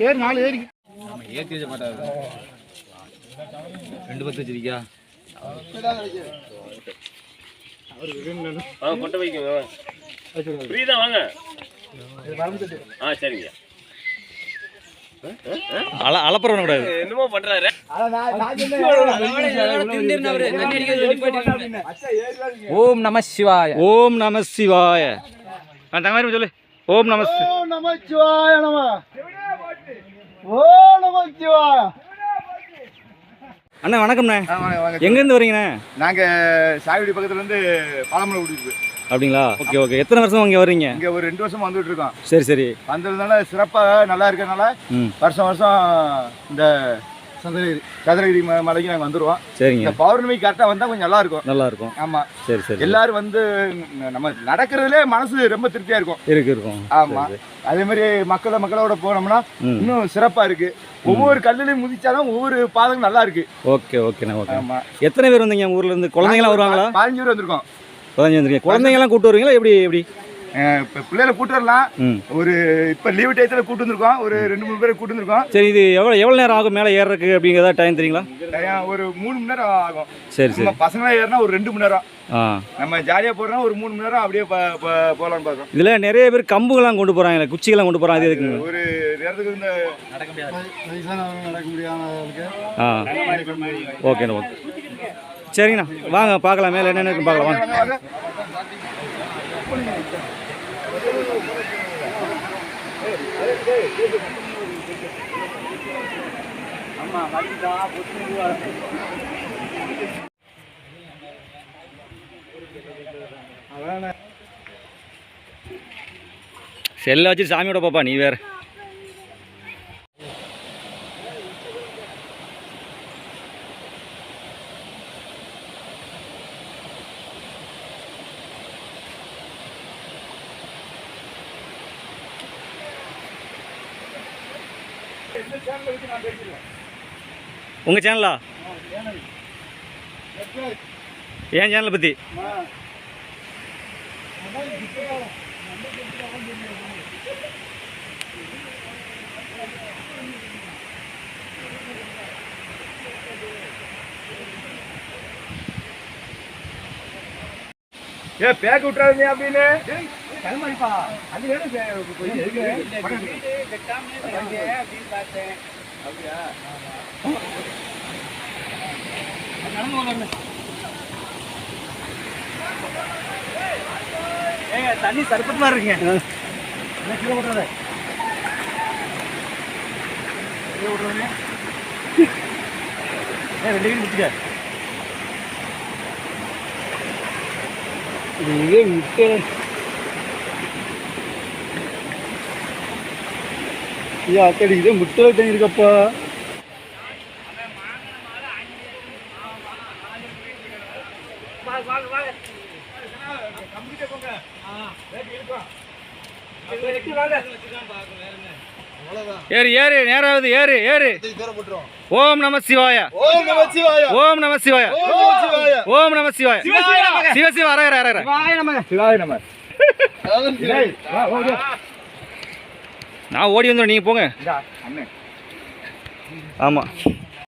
ஏறு நாலு ஏறி ஏற்றி வச்ச மாட்டாரு ரெண்டு பத்து வச்சிருக்கியா? கொண்டு வைக்கோங்க ஃப்ரீ தான் வாங்க. ஆ சரிங்க அல அலப்புறம் கூடாது என்னமோ பண்றாரு. ஓம் நம சிவாய. ஓம் நம சிவாய. தங்க சொல்லு. ஓம் நம சி- ஓ நமச்சிவாய நம. ஓ நமச்சிவாய அண்ணா வணக்கம்ண்ணே. எங்கேருந்து வரீங்கண்ணே? நாங்க சாகுடி பக்கத்துல இருந்து பாலமலை விடுக்கு அப்படிங்களா? Okay okay. எத்தனை வருஷம் இங்கே வர்றீங்க இங்க ஒரு ரெண்டு வருஷம் வந்துட்டு இருக்கோம். சரி சரி. வந்ததுனால சிறப்பா நல்லா இருக்கறனால ம். வருஷம் வருஷம் இந்த சதுரகிரி சதுரகிரி மலைக்கு நாங்க வந்துருவோம். சரிங்க. இந்த பௌர்ணமி கரெக்டா வந்தா கொஞ்சம் நல்லா இருக்கும். நல்லா இருக்கும் ஆமா. சரி சரி. எல்லாரும் வந்து நம்ம நடக்கிறதுலே மனசு ரொம்ப திருப்தியா இருக்கும். இருக்கு இருக்கும். ஆமா. அதே மாதிரி மக்கள மக்களோட போனோம்னா இன்னும் சிறப்பா இருக்கு. ஒவ்வொரு கல்லுலையும் முதிச்சாலும் ஒவ்வொரு பாதம் நல்லா இருக்கு. ஓகே ஓகேண்ணா ஓகே. ஆமா. எத்தனை பேர் வந்தீங்க ஊர்ல இருந்து? குழந்தைங்களாம் வருவாங்களா? பதினஞ்சு பேர் வந்திருக்கோம். பதினஞ்சு வந்திருக்கீங்க. குழந்தைங்களாம் கூட்டு வருவீங்களா? எப்படி எப்படி? இப்ப பிள்ளைகளை கூட்டு வரலாம். ஒரு இப்ப லீவு டயத்துல கூட்டு வந்திருக்கோம். ஒரு ரெண்டு மூணு பேரை கூட்டு வந்திருக்கோம். சரி இது எவ்வளோ எவ்வளோ நேரம் ஆகும் மேலே ஏறுறதுக்கு அப்படிங்கிறதா டைம் தெரியுங்களா? டயம் ஒரு மூணு மணி நேரம் ஆகும். சரி சரி. நம்ம பசங்களா ஏறினா ஒரு ரெண்டு மணி நேரம். ஆ. நம்ம ஜாலியா போறோம் ஒரு மூணு மணி நேரம் அப்படியே ப- ப- போலாம்னு பார்த்தோம் இதில் நிறைய பேர் கம்புகள்லாம் கொண்டு போகிறாங்க குச்சிகள்லாம் கொண்டு போகிறாங்க அது எதுக்குங்க ஒரு நேரத்துக்கு இந்த நடக்க முடியாதவங்களுக்கு ஆ. ஓகேண்ணா ஓகே. சரிங்கண்ணா வாங்க பார்க்கலாம். மேலே என்னென்ன இருக்குன்னு பார்க்கலாம். வாங்க. செல்லை வச்சு சாமியோட பாப்பா நீ வேற. உங்க சேனலா என் சேனலை பற்றி ஏ பேக் விட்டுறாதீங்க அப்படின்னு. ஏங்க தண்ணி சர்பத் மாதிரி இருக்குங்க ரெண்டு பேரும் முடிச்சுக்க இதே முட்டை ஐயா அக்கடி இதே முட்டை தண்ணி இருக்கப்பா. ஏறு ஏறு நேராவது ஏறு ஏறு. ஓம் நம சிவாய. ஓம் நமச்சிவாய ஓம் நம சிவாய. ஓம் நம சிவாய. சிவ சிவ அரகர அரகர. சிவாய நம நான் ஓடி வந்துடும் நீங்கள் போங்க. ஆமாம்